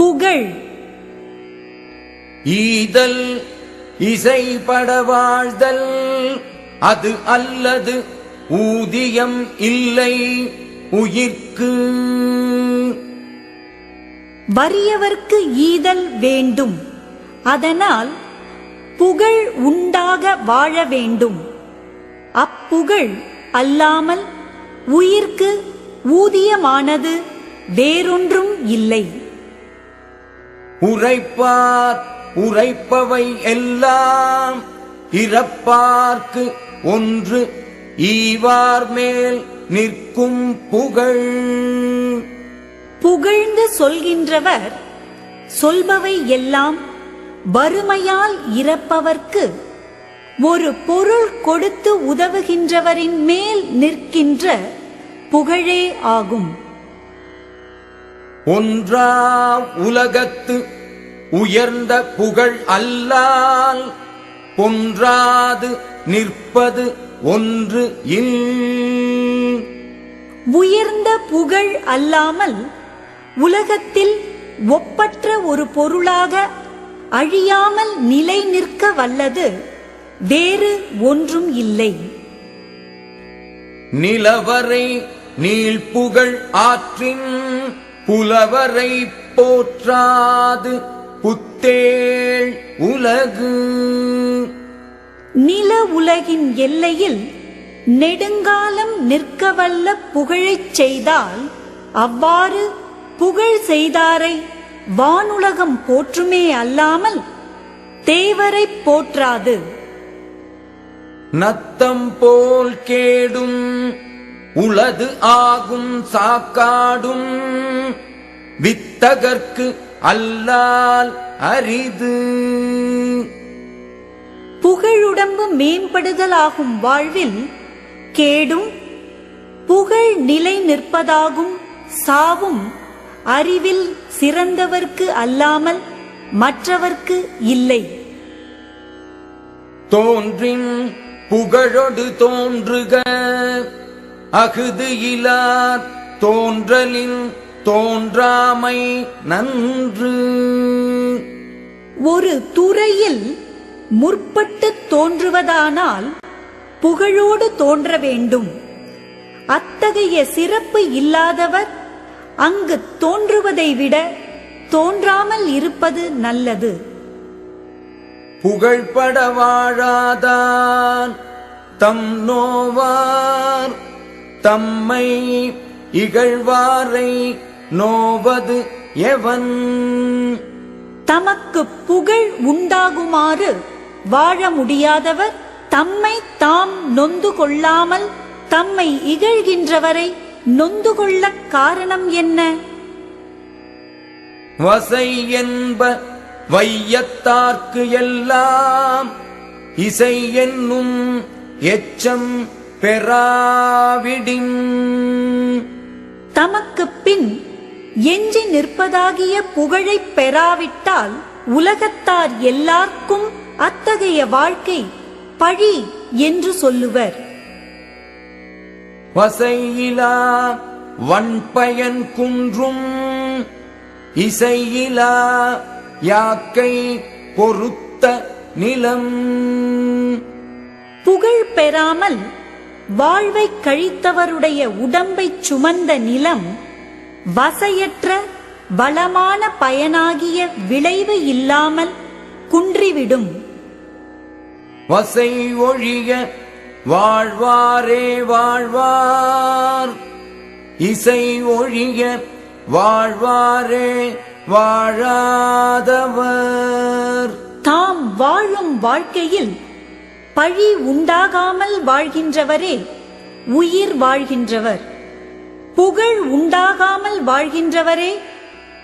புகழ். ஈதல் இசைப்பட வாழ்தல். அது அல்லது ஊதியம் இல்லை உயிர்க்கு. வறியவர்க்கு ஈதல் வேண்டும். அதனால் புகழ் உண்டாக வாழ வேண்டும். அப்புகழ் அல்லாமல் உயிர்க்கு ஊதியமானது வேறொன்றும் இல்லை. உரைப்பார் உரைப்பவை எல்லாம் இறப்பார்க்கு ஒன்று ஈவார் மேல் நிற்கும் புகழ். புகழ்ந்து சொல்கின்றவர் சொல்பவை எல்லாம் வறுமையால் இறப்பவர்க்கு ஒரு பொருள் கொடுத்து உதவுகின்றவரின் மேல் நிற்கின்ற புகழே ஆகும். ஒன்றா உலகத்து உயர்ந்த புகழ் அல்லால் பொன்றாது நிற்பது ஒன்று இல் உயர்ந்த புகழ் அல்லாமல் உலகத்தில் ஒப்பற்ற ஒரு பொருளாக அழியாமல் நிலை நிற்க வல்லது வேறு ஒன்றும் இல்லை. நிலவரை நீழ்புகழ் ஆற்றின் புலவரை போற்றாது புத்தேள் உலகு. நில உலகின் எல்லையில் நெடுங்காலம் நிற்கவல்ல புகழைச் செய்தால் அவ்வாறு புகழ் செய்தாரை வானுலகம் போற்றுமே அல்லாமல் தேவரைப் போற்றாது. நத்தம் போல் கேடும் உளது ஆகும் சாக்காடும் வித்தகர்க்கு அல்லால் அரிது. புகழுடம்பு மேம்படுதலாகும் வாழ்வில் கேடும் புகழ் நிலை நிற்பதாகும் சாவும் அறிவில் சிறந்தவர்க்கு அல்லாமல் மற்றவர்க்கு இல்லை. தோன்றின் புகழொடு தோன்றுக. அகுது இலார் தோன்றலின் தோன்றாமை நன்று. ஒரு துறையில் முற்பட்டு தோன்றுவதானால் புகழோடு தோன்ற வேண்டும். அத்தகைய சிறப்பு இல்லாதவர் அங்கு தோன்றுவதை விட தோன்றாமல் இருப்பது நல்லது. புகழ்பட வாழாதான் தம் நோவார். தம்மை இகழ்வாரை நோவது எவன்? தமக்கு புகழ் உண்டாகுமாறு வாழ முடியாதவர் தம்மை தாம் நொந்து கொள்ளாமல் தம்மை இகழ்கின்றவரை நொந்து கொள்ள காரணம் என்ன? வசை என்ப வையத்தார்க்கு எல்லாம் இசை என்னும் எச்சம் பெறாவிடின். தமக்குப் பின் எஞ்சி நிற்பதாகிய புகழைப் பெறாவிட்டால் உலகத்தார் எல்லார்க்கும் அத்தகைய வாழ்க்கை பழி என்று சொல்லுவர். வசையிலா வன்பயன் குன்றும் இசையிலா யாக்கை பொருத்த நிலம். புகழ் பெறாமல் வாழ்வைக் கழித்தவருடைய உடம்பைச் சுமந்த நிலம் வசையற்ற வளமான பயனாகிய விளைவு இல்லாமல் குன்றிவிடும். வசை ஒழிய வாழ்வாரே வாழ்வார். இசை ஒழிய வாழ்வாரே வாழாதவர். தாம் வாழும் வாழ்க்கையில் பழி உண்டாகாமல் வாழ்கின்றவரே உயிர் வாழ்கின்றவர். புகழ் உண்டாகாமல் வாழ்கின்றவரே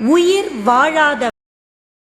உயிர் வாழாதவர்.